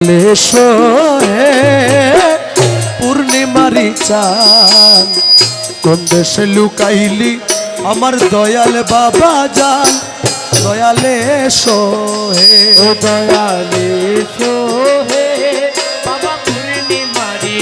হে পূর্ণিমারি চান কোন দেশে লুকাইলি আমার দয়াল বাবা যান দয়ালে সোহে ও দয়ালে সোহে বাবা পূর্ণিমারি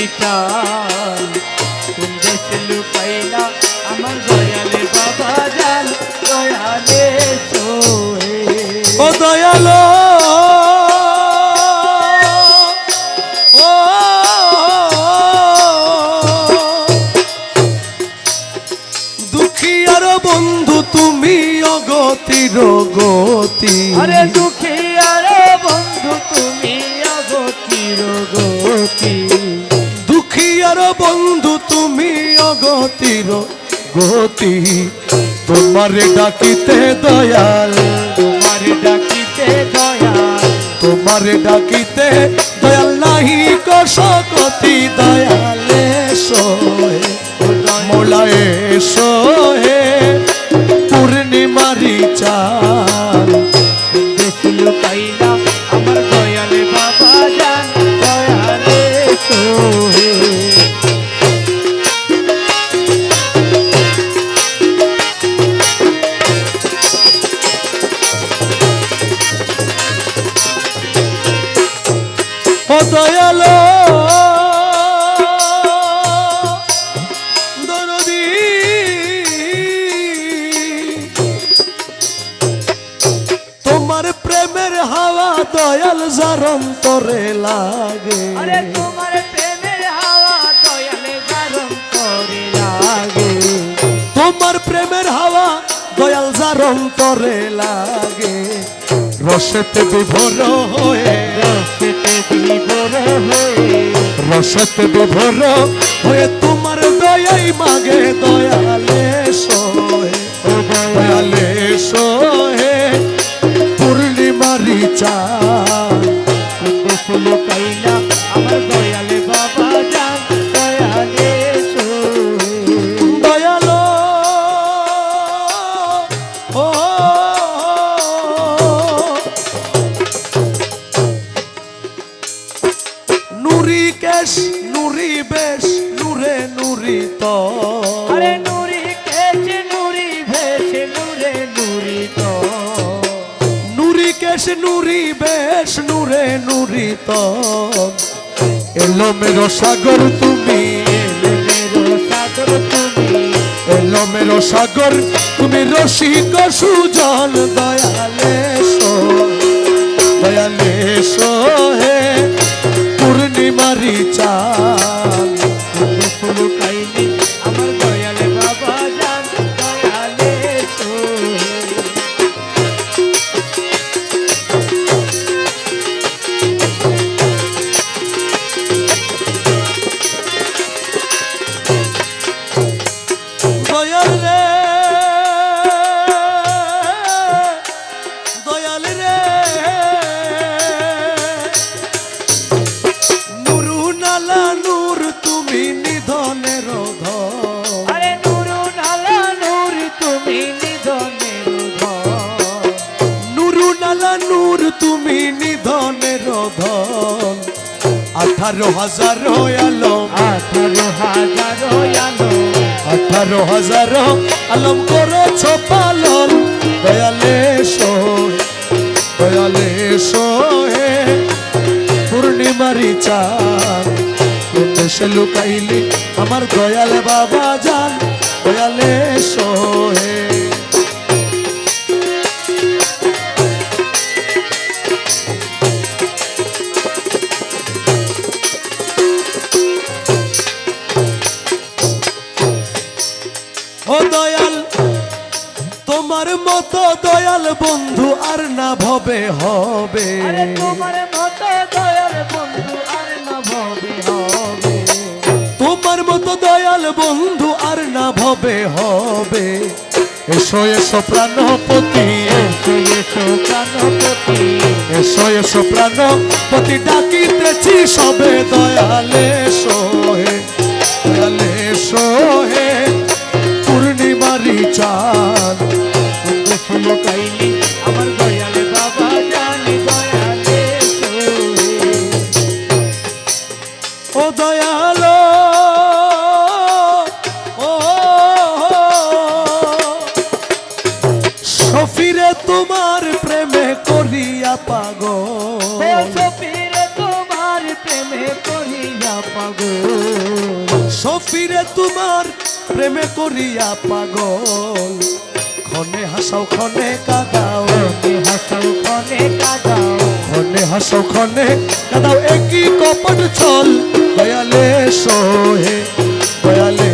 গতি আরে দুঃখী আরে বন্ধু তুমি অগতির গতি দুঃখী আর বন্ধু তুমি অগতির গতি তোমারে ডাকিতে দয়াল। তোমার ডাকিতে দয়াল। তোমারে ডাকিতে দয়াল নাহি কসকতি দয়ালে সোহে পূর্ণিমারি চাল দেশে লুকাইলা আমার দয়ালে বাবা জান দয়ালে দয়ালো দয়াল জারম তরে লাগে। আরে তোমার প্রেমের হাওয়া দয়ালে গরম করে লাগে। তোমার প্রেমের হাওয়া দয়াল জারম তরে লাগে। রসেতে বিভোর হয়ে রসেতে বিভোর হয়ে। রসতে বিভোর হয়ে তোমার দয়াই মাগে দয়ালে। নুরি, বেশ নুরে নুরি এলো মেরো সাগর তুমি, এলো মেরো সাগর তুমি রসিক সুজন, দয়ালে সো দয়ালে সোহে পূর্ণিমারি চাল ধন। আঠারো হাজার আলম আঠারো হাজার আলো আঠারো হাজার আলম করেছ পালন। দয়ালে সোহে দয়ালে সোহে পূর্ণিমারি চাঁদ কোন দেশে লুকাইলি আমার দয়াল বাবা জান। দয়ালে সোহে ও দয়াল তোমার মতো দয়াল বন্ধু আর না ভবে হবে। তোমার মতো দয়াল বন্ধু আর না ভবে হবে। তোমার মতো দয়াল বন্ধু আর না ভবে হবে। এসো এসো প্রাণপতি এসো এসো প্রাণপতি। এসো এসো প্রাণপতি ডাকিতেছি সবে দয়ালে সোহে পাগো সফির তোমার প্রেমে করিয়া পাগো সফিরে তোমার প্রেমে করিয়া পাগল। খনে হাসাও খনে কাদাও। হাসাও খনে কাদাও। খনে হাসাও খনে কাদাও। একই কপট চল দয়ালে সোহে দয়ালে